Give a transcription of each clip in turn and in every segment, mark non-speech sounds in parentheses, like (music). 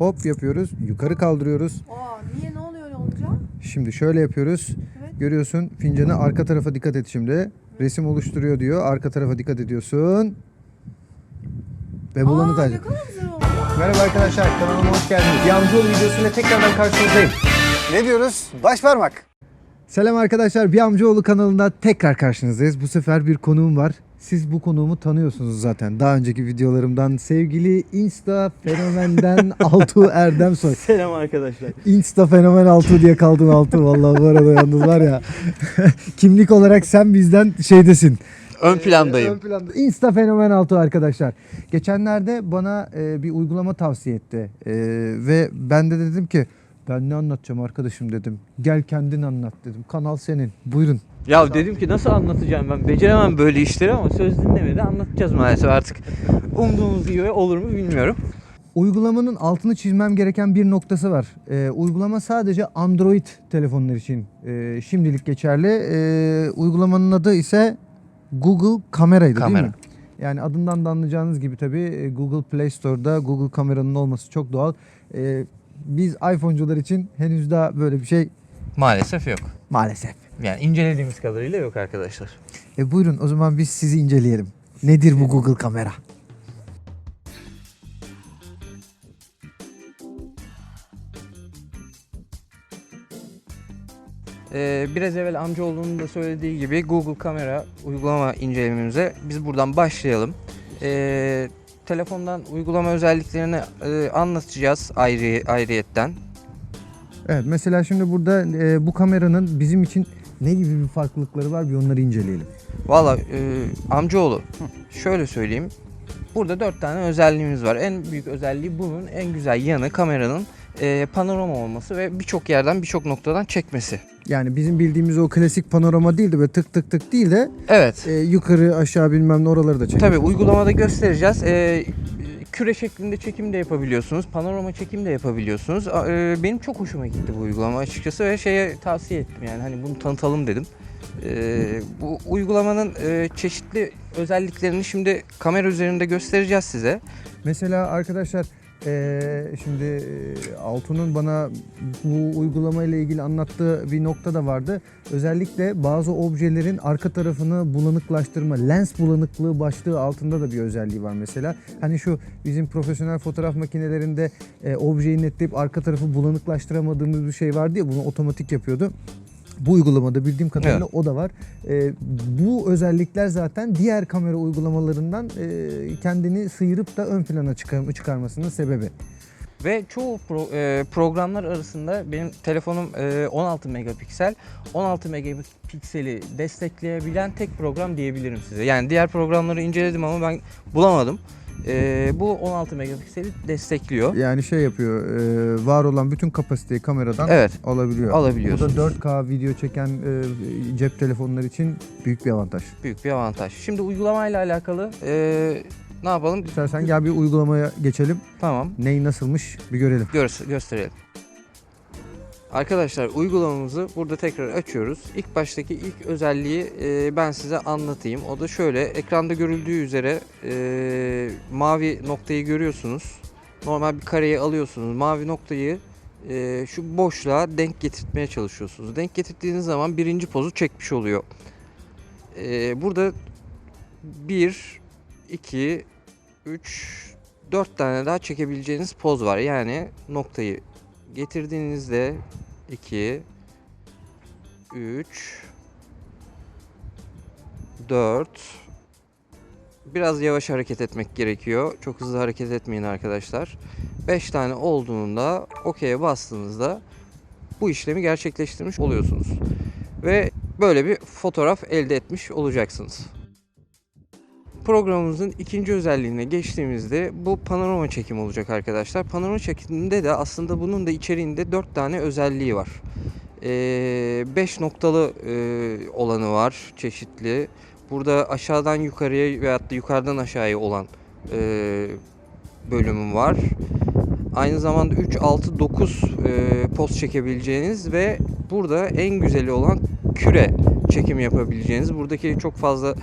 Hop yapıyoruz. Yukarı kaldırıyoruz. Aa niye ne oluyor öyle olunca? Şimdi şöyle yapıyoruz. Evet. Görüyorsun fincanı arka tarafa dikkat et şimdi. Resim oluşturuyor diyor. Arka tarafa dikkat ediyorsun. Ve güzel oldu. Merhaba arkadaşlar kanalıma hoş geldiniz. Yağmurcuoğlu videosuyla tekrardan karşınızdayım. Ne diyoruz? Baş parmak. Selam arkadaşlar. Bir Amcaoğlu kanalında tekrar karşınızdayız. Bu sefer bir konuğum var. Siz bu konuğumu tanıyorsunuz zaten. Daha önceki videolarımdan sevgili Insta fenomenden (laughs) Altuğ Erdem Soy. Selam arkadaşlar. Insta fenomen Altuğ diye kaldın Altuğ. Vallahi bu arada yalnız var ya. (laughs) Kimlik olarak sen bizden şeydesin. Ön plandayım. Ön planda. Insta fenomen altı arkadaşlar. Geçenlerde bana e, bir uygulama tavsiye etti. E, ve ben de dedim ki ben ne anlatacağım arkadaşım dedim. Gel kendin anlat dedim. Kanal senin. Buyurun. Ya dedim ki nasıl anlatacağım ben beceremem böyle işleri ama söz dinlemedi anlatacağız maalesef artık. Umduğumuz gibi olur mu bilmiyorum. Uygulamanın altını çizmem gereken bir noktası var. E, uygulama sadece Android telefonlar için e, şimdilik geçerli. E, uygulamanın adı ise Google Kamera'ydı değil Kamera. mi? Yani adından da anlayacağınız gibi tabii e, Google Play Store'da Google Kamera'nın olması çok doğal. E, biz iPhone'cular için henüz daha böyle bir şey Maalesef yok. maalesef. Yani incelediğimiz kadarıyla yok arkadaşlar. E buyurun o zaman biz sizi inceleyelim. Nedir bu Google Kamera? Ee, biraz evvel amcaoğlunun da söylediği gibi Google Kamera uygulama incelememize biz buradan başlayalım. Ee, telefondan uygulama özelliklerini e, anlatacağız ayrı ayrıyetten. Evet mesela şimdi burada e, bu kameranın bizim için ne gibi bir farklılıkları var bir onları inceleyelim. Valla e, amcaoğlu şöyle söyleyeyim. Burada dört tane özelliğimiz var. En büyük özelliği bunun en güzel yanı kameranın e, panorama olması ve birçok yerden birçok noktadan çekmesi. Yani bizim bildiğimiz o klasik panorama değil de böyle tık tık tık değil de Evet. e, yukarı aşağı bilmem ne oraları da çekiyor. Tabii uygulamada göstereceğiz. E, küre şeklinde çekim de yapabiliyorsunuz. Panorama çekim de yapabiliyorsunuz. E, benim çok hoşuma gitti bu uygulama açıkçası ve şeye tavsiye ettim yani hani bunu tanıtalım dedim. E, bu uygulamanın e, çeşitli özelliklerini şimdi kamera üzerinde göstereceğiz size. Mesela arkadaşlar e, şimdi e, Altun'un bana bu uygulama ile ilgili anlattığı bir nokta da vardı. Özellikle bazı objelerin arka tarafını bulanıklaştırma, lens bulanıklığı başlığı altında da bir özelliği var mesela. Hani şu bizim profesyonel fotoğraf makinelerinde e, objeyi netleyip arka tarafı bulanıklaştıramadığımız bir şey vardı ya bunu otomatik yapıyordu. Bu uygulamada bildiğim kadarıyla o da var. E, bu özellikler zaten diğer kamera uygulamalarından e, kendini sıyırıp da ön plana çıkar, çıkarmasının sebebi. Ve çoğu pro- e, programlar arasında benim telefonum e, 16 megapiksel. 16 megapikseli destekleyebilen tek program diyebilirim size. Yani diğer programları inceledim ama ben bulamadım. E, bu 16 megapikseli destekliyor. Yani şey yapıyor, e, var olan bütün kapasiteyi kameradan Evet. alabiliyor. Bu Alabiliyorsunuz. da 4K video çeken e, cep telefonları için büyük bir avantaj. Büyük bir avantaj. Şimdi uygulamayla alakalı e, ne yapalım? İstersen gel bir uygulamaya geçelim. Tamam. Ney nasılmış bir görelim. Gör- gösterelim. Arkadaşlar uygulamamızı burada tekrar açıyoruz. İlk baştaki ilk özelliği e, ben size anlatayım. O da şöyle ekranda görüldüğü üzere e, mavi noktayı görüyorsunuz. Normal bir kareyi alıyorsunuz. Mavi noktayı e, şu boşluğa denk getirtmeye çalışıyorsunuz. Denk getirdiğiniz zaman birinci pozu çekmiş oluyor. E, burada 1, 2, 3, 4 tane daha çekebileceğiniz poz var. Yani noktayı getirdiğinizde 2 3 4 Biraz yavaş hareket etmek gerekiyor. Çok hızlı hareket etmeyin arkadaşlar. 5 tane olduğunda OK'ye bastığınızda bu işlemi gerçekleştirmiş oluyorsunuz. Ve böyle bir fotoğraf elde etmiş olacaksınız. Programımızın ikinci özelliğine geçtiğimizde bu panorama çekim olacak arkadaşlar. Panorama çekiminde de aslında bunun da içeriğinde 4 tane özelliği var. 5 noktalı e, olanı var çeşitli. Burada aşağıdan yukarıya veyahut da yukarıdan aşağıya olan e, bölümü var. Aynı zamanda 3, 6, 9 e, poz çekebileceğiniz ve burada en güzeli olan küre çekim yapabileceğiniz. Buradaki çok fazla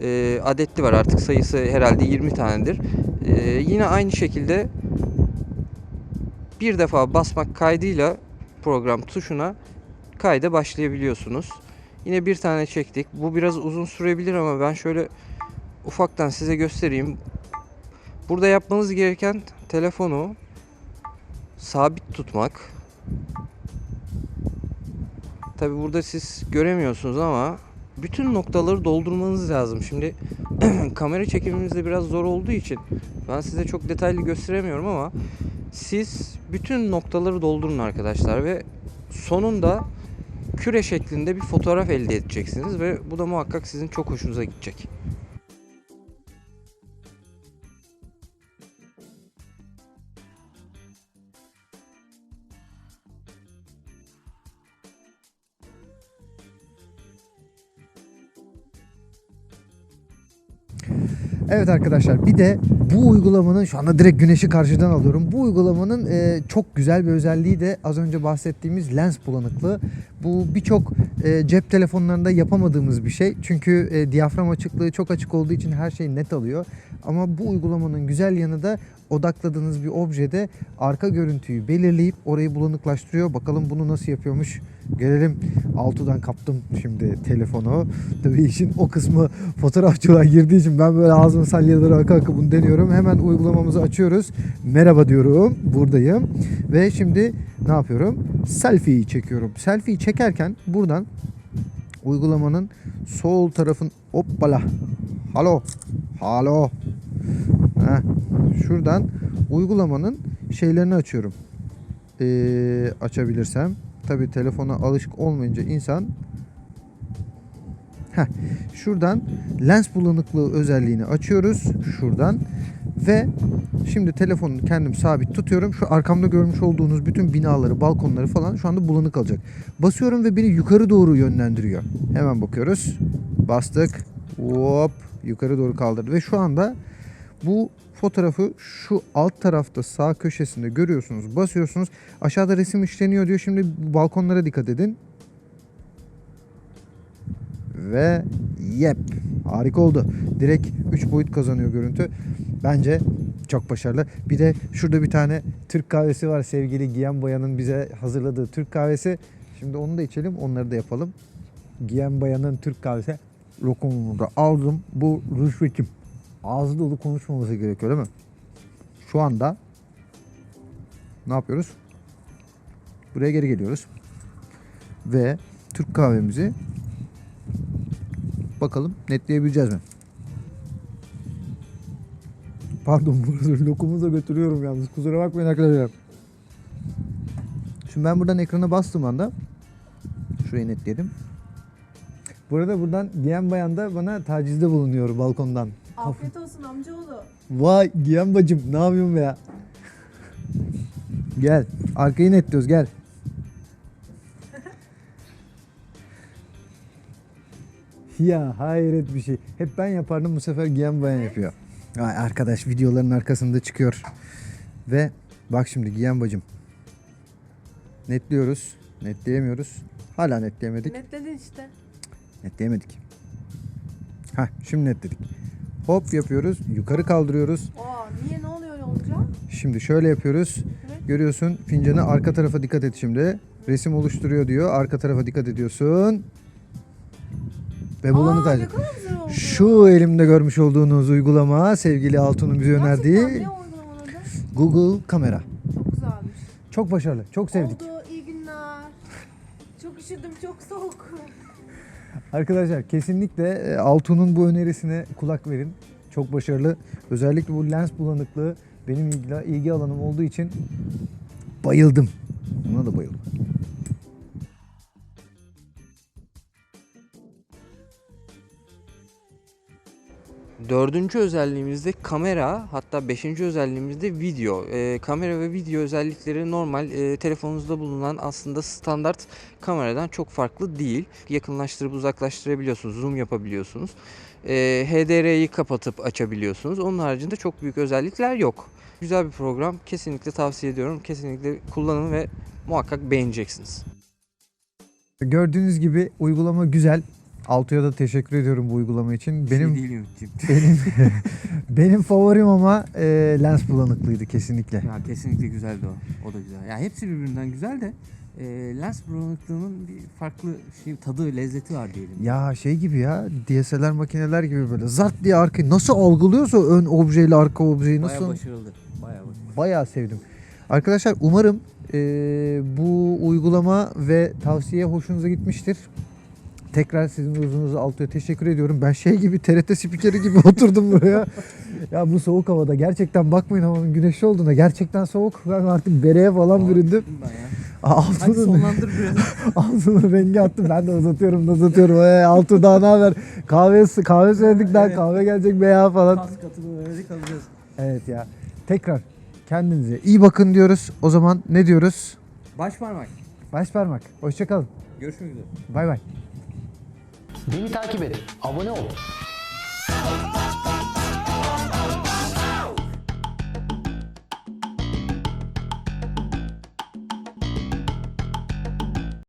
e, adetli var artık sayısı herhalde 20 tanedir. E, yine aynı şekilde bir defa basmak kaydıyla program tuşuna kayda başlayabiliyorsunuz. Yine bir tane çektik. Bu biraz uzun sürebilir ama ben şöyle ufaktan size göstereyim. Burada yapmanız gereken telefonu sabit tutmak. Tabi burada siz göremiyorsunuz ama bütün noktaları doldurmanız lazım. Şimdi (clears throat) kamera çekimimizde biraz zor olduğu için ben size çok detaylı gösteremiyorum ama siz bütün noktaları doldurun arkadaşlar ve sonunda küre şeklinde bir fotoğraf elde edeceksiniz ve bu da muhakkak sizin çok hoşunuza gidecek. Evet arkadaşlar bir de bu uygulamanın şu anda direkt güneşi karşıdan alıyorum. Bu uygulamanın e, çok güzel bir özelliği de az önce bahsettiğimiz lens bulanıklığı. Bu birçok e, cep telefonlarında yapamadığımız bir şey. Çünkü e, diyafram açıklığı çok açık olduğu için her şey net alıyor. Ama bu uygulamanın güzel yanı da odakladığınız bir objede arka görüntüyü belirleyip orayı bulanıklaştırıyor. Bakalım bunu nasıl yapıyormuş. Gelelim. Altu'dan kaptım şimdi telefonu. Tabii işin o kısmı fotoğrafçılığa girdiği için ben böyle ağzımın salyaları aka aka bunu deniyorum. Hemen uygulamamızı açıyoruz. Merhaba diyorum. Buradayım. Ve şimdi ne yapıyorum? Selfie'yi çekiyorum. Selfie'yi çekerken buradan uygulamanın sol tarafın hoppala. Halo. Halo. Heh. Şuradan uygulamanın şeylerini açıyorum. Ee, açabilirsem. Tabi telefona alışık olmayınca insan Heh, şuradan lens bulanıklığı özelliğini açıyoruz. Şuradan ve şimdi telefonu kendim sabit tutuyorum. Şu arkamda görmüş olduğunuz bütün binaları, balkonları falan şu anda bulanık alacak. Basıyorum ve beni yukarı doğru yönlendiriyor. Hemen bakıyoruz. Bastık. Hop yukarı doğru kaldırdı ve şu anda bu fotoğrafı şu alt tarafta sağ köşesinde görüyorsunuz. Basıyorsunuz. Aşağıda resim işleniyor diyor. Şimdi balkonlara dikkat edin. Ve yep. Harika oldu. Direkt 3 boyut kazanıyor görüntü. Bence çok başarılı. Bir de şurada bir tane Türk kahvesi var. Sevgili Giyen Bayan'ın bize hazırladığı Türk kahvesi. Şimdi onu da içelim. Onları da yapalım. Giyen Bayan'ın Türk kahvesi. Lokumunu da aldım. Bu rüşvetim. Ağzı dolu konuşmaması gerekiyor değil mi? Şu anda ne yapıyoruz? Buraya geri geliyoruz. Ve Türk kahvemizi bakalım netleyebileceğiz mi? Pardon (laughs) burada lokumu da götürüyorum yalnız. Kusura bakmayın arkadaşlar. Şimdi ben buradan ekrana bastığım anda şurayı netleyelim. Bu arada buradan giyen bayan da bana tacizde bulunuyor balkondan. Afiyet olsun amcaoğlu. Vay giyen bacım ne yapıyorsun be ya? gel arkayı netliyoruz gel. ya hayret bir şey. Hep ben yapardım bu sefer giyen bayan yapıyor. Vay arkadaş videoların arkasında çıkıyor. Ve bak şimdi giyen bacım. Netliyoruz. Netleyemiyoruz. Hala netleyemedik. Netledin işte. Netleyemedik. Hah şimdi netledik. Hop yapıyoruz. Yukarı kaldırıyoruz. Aa niye ne oluyor olunca? Şimdi şöyle yapıyoruz. Evet. Görüyorsun fincanı arka tarafa dikkat et şimdi. Resim oluşturuyor diyor. Arka tarafa dikkat ediyorsun. Ve güzel oldu. Şu elimde görmüş olduğunuz uygulama sevgili Altun'un bize önerdiği? Google Kamera. Çok güzelmiş. Çok başarılı. Çok sevdik. Oldu iyi günler. Çok üşüdüm çok soğuk. Arkadaşlar kesinlikle e, Altun'un bu önerisine kulak verin. Çok başarılı. Özellikle bu lens bulanıklığı benim ilgi, alanım olduğu için bayıldım. Buna da bayıldım. Dördüncü özelliğimizde kamera hatta beşinci özelliğimizde video. Ee, kamera ve video özellikleri normal e, telefonunuzda bulunan aslında standart kameradan çok farklı değil. Yakınlaştırıp uzaklaştırabiliyorsunuz, zoom yapabiliyorsunuz. Ee, HDR'yi kapatıp açabiliyorsunuz. Onun haricinde çok büyük özellikler yok. Güzel bir program. Kesinlikle tavsiye ediyorum. Kesinlikle kullanın ve muhakkak beğeneceksiniz. Gördüğünüz gibi uygulama güzel. Altu'ya da teşekkür ediyorum bu uygulama için. Benim (laughs) Benim şey değil benim benim favorim ama e, lens bulanıklıydı kesinlikle. Ya kesinlikle güzeldi o. O da güzel. Ya hepsi birbirinden güzel de e, lens bulanıklığının bir farklı şey tadı, lezzeti var diyelim. Ya şey gibi ya DSLR makineler gibi böyle zart diye arkayı nasıl algılıyorsa ön objeyle arka objeyi Bayağı nasıl başarılı. Bayağı başarılı. bayağı sevdim. Arkadaşlar umarım e, bu uygulama ve tavsiye hoşunuza gitmiştir. Tekrar sizin huzurunuzda Altu'ya teşekkür ediyorum. Ben şey gibi TRT spikeri gibi (laughs) oturdum buraya. ya bu soğuk havada gerçekten bakmayın havanın güneşli olduğuna gerçekten soğuk. Ben artık bereye falan büründüm. (laughs) Altının, Hadi sonlandır biraz. (laughs) altının rengi attım. Ben de uzatıyorum uzatıyorum. Hey, Altu daha ne haber? Kahve, kahve söyledik daha Evet. kahve gelecek be ya falan. Kas katını verdik alacağız. Evet ya. Tekrar kendinize iyi bakın diyoruz. O zaman ne diyoruz? Baş parmak. Baş parmak. Hoşçakalın. Görüşmek üzere. Bay bay. Beni takip et, abone ol.